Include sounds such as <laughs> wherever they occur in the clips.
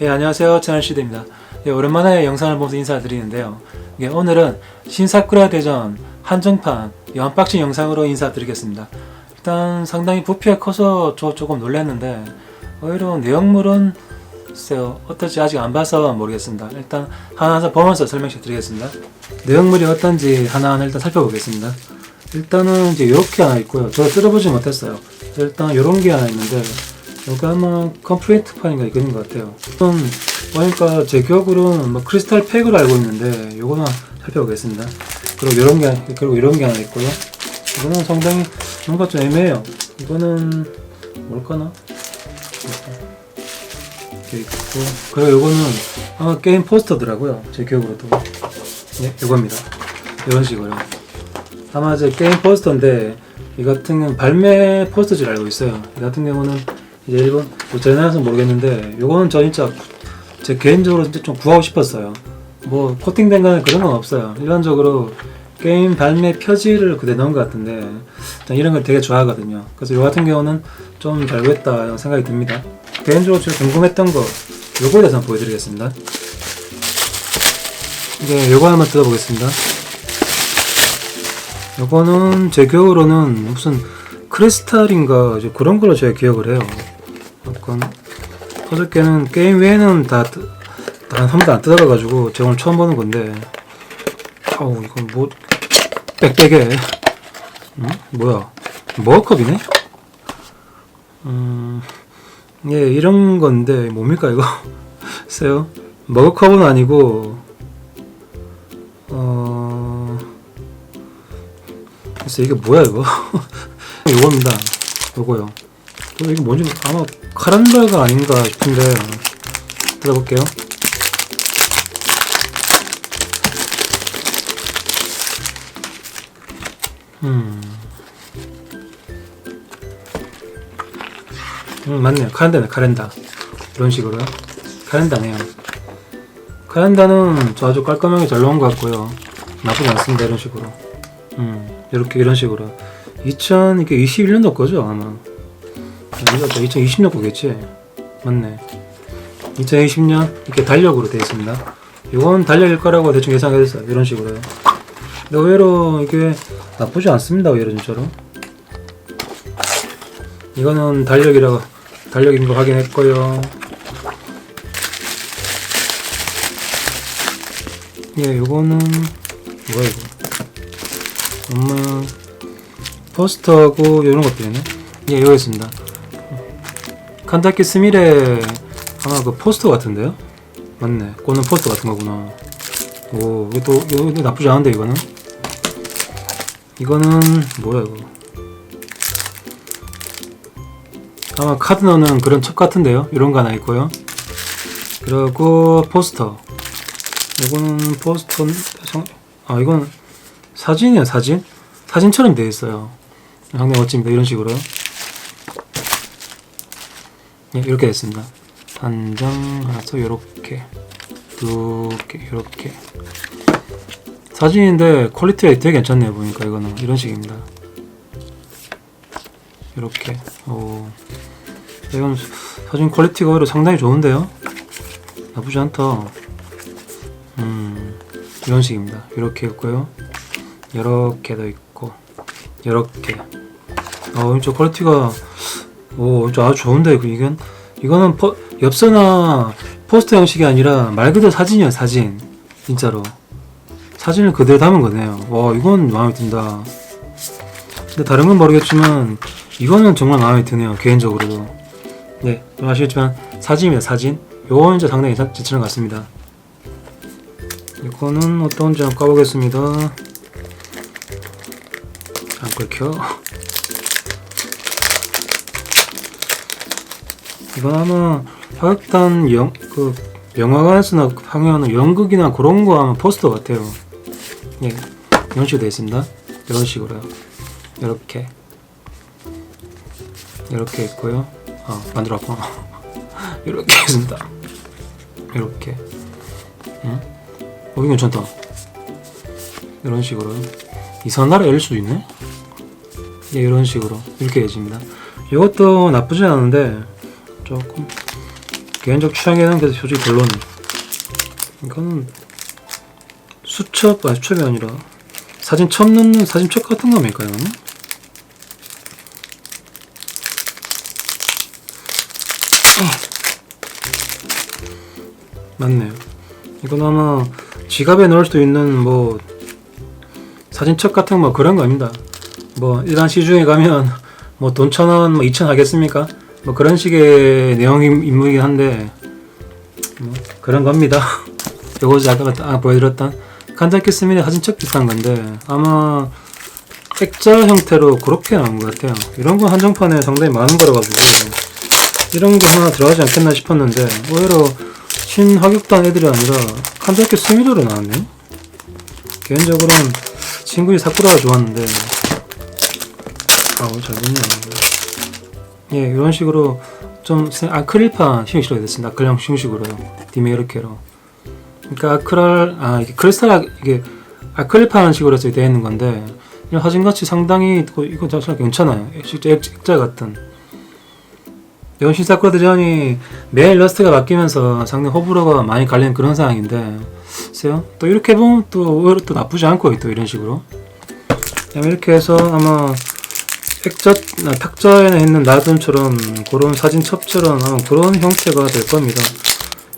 예, 안녕하세요. 채널시드입니다. 예, 오랜만에 영상을 보면서 인사드리는데요. 예, 오늘은 신사쿠라 대전 한정판 이 언박싱 영상으로 인사드리겠습니다. 일단 상당히 부피가 커서 저 조금 놀랐는데 오히려 내용물은 글쎄요 어떨지 아직 안 봐서 모르겠습니다. 일단 하나하나 보면서 설명해 드리겠습니다. 내용물이 어떤지 하나하나 일단 살펴보겠습니다. 일단은 이제 이렇게 하나 있고요. 저 뜯어보지 못했어요. 일단 이런 게 하나 있는데 이거 아마 컴플레이트 판인가 이거인 것 같아요. 이건 보니까 제 기억으로는 뭐 크리스탈 팩으로 알고 있는데 요거는 살펴보겠습니다. 그리고 이런 게 그리고 이런 게 하나 있고요. 이거는 상당히 뭔가 좀 애매해요. 이거는 뭘까나? 이렇게 있고 그리고 요거는 아마 게임 포스터더라고요. 제 기억으로도. 예, 요겁니다. 이런 식으로. 아마 제 게임 포스터인데 이 같은 경우는 발매 포스터줄 알고 있어요. 이 같은 경우는 이제 일본 뭐 제나에서 모르겠는데 요거는 저 진짜 제 개인적으로 진짜 좀 구하고 싶었어요. 뭐 코팅된 거는 그런 건 없어요. 일반적으로 게임 발매 표지를 그대 넣은 것 같은데 전 이런 걸 되게 좋아하거든요. 그래서 요 같은 경우는 좀 잘 구했다 이런 생각이 듭니다. 개인적으로 제가 궁금했던 거 요거에 대해서 한번 보여드리겠습니다. 이제 요거 한번 뜯어보겠습니다. 요거는 제 기억으로는 무슨 크리스탈인가 그런 걸로 제가 기억을 해요. 약간 어저께는 게임 외에는 다단 한 번도 안 뜯어봐가지고 제가 오늘 처음 보는 건데. 아우 이건 뭐 빽빽해. 응? 뭐야? 머그컵이네? 음... 예 이런 건데 뭡니까 이거? <laughs> 글쎄요. 머그컵은 아니고 어... 글쎄 이게 뭐야 이거? <laughs> 요겁니다. 요거요. 또 이게 뭔지 아마 카란바가 아닌가 싶은데 들어볼게요. 음. 음 맞네요. 카렌다네 카렌다. 이런 식으로요. 카렌다네요. 카렌다는 저 아주 깔끔하게 잘 나온 것 같고요. 나쁘지 않습니다. 이런 식으로. 음 이렇게 이런 식으로. 2021년도 거죠 아마. 이거 2020년 거겠지? 맞네. 2020년 이렇게 달력으로 되어 있습니다. 이건 달력일 거라고 대충 예상했어요. 이런 식으로요. 근데 의외로 이게 나쁘지 않습니다. 의외로 진짜로. 이거는 달력이라고 달력인 거 확인했고요. 예, 요거는 뭐야 이거? 엄마 포스터하고 이런 것들이네. 예, 여기 있습니다. 칸타키 스미레 아마 그 포스터 같은데요? 맞네. 꽂는 포스터 같은 거구나. 오, 이것도 이거 나쁘지 않은데 이거는. 이거는 뭐야 이거? 아마 카드 넣는 그런 첩 같은데요. 이런 거 하나 있고요. 그리고 포스터. 이거는 포스터. 아 이건 사진이야 사진. 사진처럼 되어 있어요. 상당히 멋집니다. 이런 식으로. 예, 이렇게 됐습니다. 단장 하나서 이렇게 두개 이렇게 사진인데 퀄리티가 되게 괜찮네요 보니까 이거는 이런 식입니다. 이렇게 오 이건 사진 퀄리티가 오히려 상당히 좋은데요. 나쁘지 않다. 음 이런 식입니다. 이렇게 있고요. 이렇게도 있고 이렇게 어 진짜 퀄리티가 오, 아주 좋은데 그 이건 이거는 포, 엽서나 포스터 형식이 아니라 말 그대로 사진이야 사진 진짜로 사진을 그대로 담은 거네요. 와 이건 마음에 든다. 근데 다른 건 모르겠지만 이거는 정말 마음에 드네요 개인적으로도. 네, 좀 아시겠지만 사진입니다 사진. 요건 이제 상당히 괜찮은 것 같습니다. 이거는 어떤지 한번 까보겠습니다. 안 끓여. 이건 아마 화극단 영, 그 영화관에서나 방영하는 연극이나 그런 거 하면 포스터 같아요. 예, 이런 식으로 되어 있습니다. 이런 식으로요. 이렇게 이렇게 있고요. 아 만들어 왔구나. <laughs> 이렇게 있습니다. 이렇게. 응? 어 이거 괜찮다. 이런 식으로 이상한 나라 열릴 수도 있네. 예, 이런 식으로 이렇게 해집니다. 이것도 나쁘지 않은데 조금 개인적 취향에는 그래서 솔직히 별로네. 이거는 수첩, 아 수첩이 아니라 사진 첩 넣는 사진첩 같은 겁니까 이거는? 맞네요. 이건 아마 지갑에 넣을 수도 있는 뭐 사진첩 같은 뭐 그런 겁니다. 뭐 일반 시중에 가면 뭐 돈 천 원, 뭐 이천 하겠습니까? 뭐 그런 식의 내용 임- 인물이긴 한데 뭐 그런 겁니다. <laughs> 요거 아까 아, 보여드렸던 칸자키스민의 사진 첩 비슷한 건데 아마 액자 형태로 그렇게 나온 것 같아요. 이런 건 한정판에 상당히 많은 거라 가지고 이런 게 하나 들어가지 않겠나 싶었는데 의외로 신하격단 애들이 아니라 칸자키 스미도로 나왔네. 개인적으로는 친구이 사쿠라가 좋았는데 아우 잘 붙네. 예 이런 식으로 좀 세- 아크릴판 형식으로 됐습니다. 아크릴 형식으로요. 디메이르케로. 그러니까 아크랄 아 이게 크리스탈 이게 아크릴판 식으로 해서 되어 있는 건데 이런 사진같이 상당히 그- 이거 자체가 괜찮아요. 실제 액- 액자 같은. 이건 신사쿠라 대전이 매일 러스트가 바뀌면서 상당히 호불호가 많이 갈리는 그런 상황인데 글쎄요 또 이렇게 보면 또 의외로 또 나쁘지 않고 또 이런 식으로 이렇게 해서 아마 액자 아, 탁자에는 있는 나둠처럼 그런 사진 첩처럼 아마 그런 형태가 될 겁니다.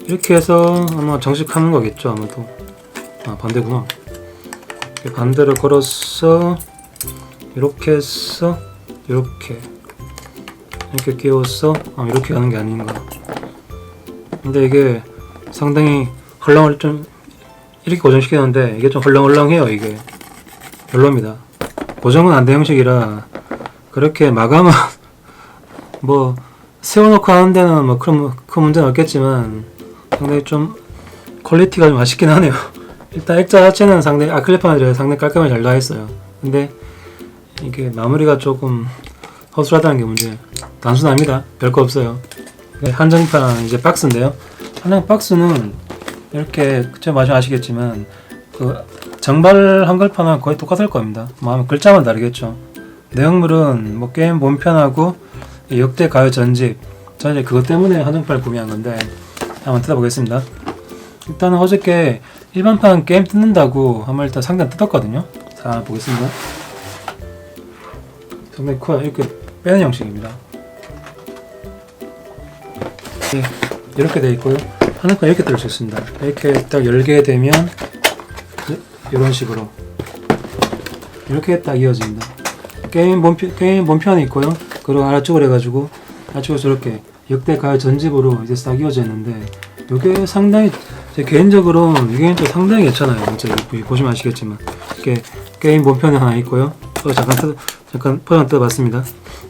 이렇게 해서 아마 장식하는 거겠죠 아마도. 아 반대구나. 반대로 걸어서 이렇게 해서 이렇게. 이렇게 끼워서 아, 이렇게 가는 게 아닌가. 근데 이게 상당히 헐렁을 좀 이렇게 고정시키는데 이게 좀 헐렁헐렁해요 이게. 별로입니다. 고정은 안돼 형식이라 그렇게 마감은 <laughs> 뭐 세워놓고 하는 데는 뭐큰큰 문제는 없겠지만 상당히 좀 퀄리티가 좀 아쉽긴 하네요. <laughs> 일단 액자 자체는 상당히 아크릴판이라 상당히 깔끔하게 잘 나와 있어요. 근데 이게 마무리가 조금 허술하다는 게 문제예요. 단순합니다. 별거 없어요. 네, 한정판 이제 박스인데요. 한정 박스는 이렇게 좀 마시 아시겠지만 그 정발 한글판하고 거의 똑같을 겁니다. 뭐 글자만 다르겠죠. 내용물은 뭐 게임 본편하고 이 역대 가요 전집 저는 이제 그것 때문에 한정판을 구매한 건데 한번 뜯어보겠습니다. 일단은 어저께 일반판 게임 뜯는다고 한번 일단 상단 뜯었거든요. 자 보겠습니다. 상당히 커요. 이렇게 빼는 형식입니다. 네, 이렇게 돼 있고요. 하나가 이렇게 들을 수 있습니다. 이렇게 딱 열게 되면 이런 식으로 이렇게 딱 이어집니다. 게임 본편 게임 본편이 있고요. 그리고 아래쪽으로 해가지고 아래쪽으로 저렇게 역대 가요 전집으로 이제 싹 이어져 있는데 이게 상당히 제 개인적으로 이게 좀 상당히 괜찮아요. 진짜 보시면 아시겠지만 이렇게 게임 본편이 하나 있고요. 또 잠깐 뜯, 잠깐 포장 뜯어봤습니다.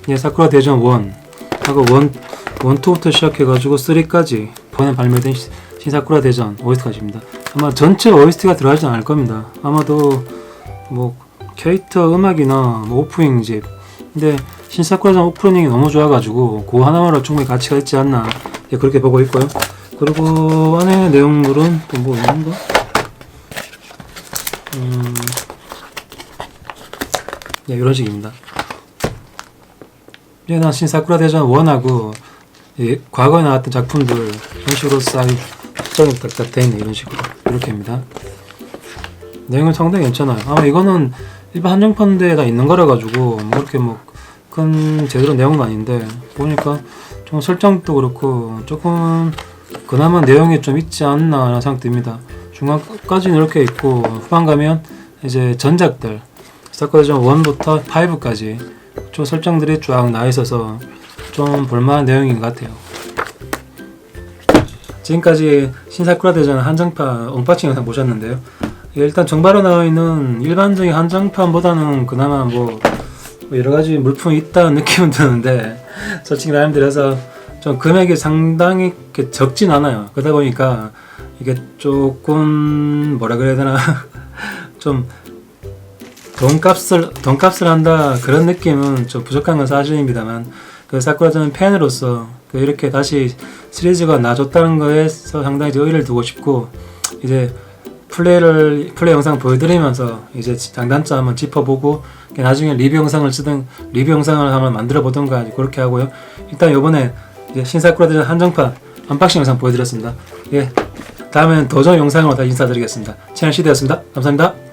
예, 사쿠라 대전 1 하고 1 1, 2부터 시작해가지고 3까지 번에 발매된 시- 신사쿠라 대전 OST까지입니다. 아마 전체 OST가 들어가진 않을 겁니다. 아마도 뭐 캐릭터 음악이나 뭐 오프닝집 근데 신사쿠라 대전 오프닝이 너무 좋아가지고 그 하나만으로 충분히 가치가 있지 않나 예, 그렇게 보고 있고요. 그리고 안에 내용물은 또 뭐 있는가? 음, 예, 이런 식입니다. 이제 난 신사쿠라 대전 1하고 이 과거에 나왔던 작품들 이런 식으로 싹 수정이 딱딱 돼 있네 이런 식으로 이렇게입니다. 내용은 상당히 괜찮아요. 아마 이거는 일반 한정판 대에 있는 거라 가지고 뭐 이렇게 뭐 큰 제대로 내용은 아닌데 보니까 좀 설정도 그렇고 조금 그나마 내용이 좀 있지 않나라는 생각 듭니다. 중간까지는 이렇게 있고 후반 가면 이제 전작들 스타크래전 1부터 5까지 좀 설정들이 쫙 나와 있어서 좀 볼만한 내용인 것 같아요. 지금까지 신사쿠라 대전 한정판 언박싱 영상 보셨는데요. 일단 정바로 나와 있는 일반적인 한정판보다는 그나마 뭐, 뭐 여러 가지 물품이 있다는 <laughs> 느낌은 드는데 솔직히 말씀드려서 좀 금액이 상당히 적진 않아요. 그러다 보니까 이게 조금 뭐라 그래야 되나 <laughs> 좀 돈값을 돈값을 한다 그런 느낌은 좀 부족한 건 사실입니다만 그 사쿠라전은 팬으로서 그 이렇게 다시 시리즈가 나줬다는 거에서 상당히 의의를 두고 싶고 이제 플레이를 플레이 영상 보여드리면서 이제 장단점 한번 짚어보고 나중에 리뷰 영상을 쓰든 리뷰 영상을 한번 만들어 보던가 그렇게 하고요. 일단 이번에 이제 신사쿠라 대전 한정판 언박싱 영상 보여드렸습니다. 예, 다음엔 더 좋은 영상으로 다 인사드리겠습니다. 채널 시대였습니다. 감사합니다.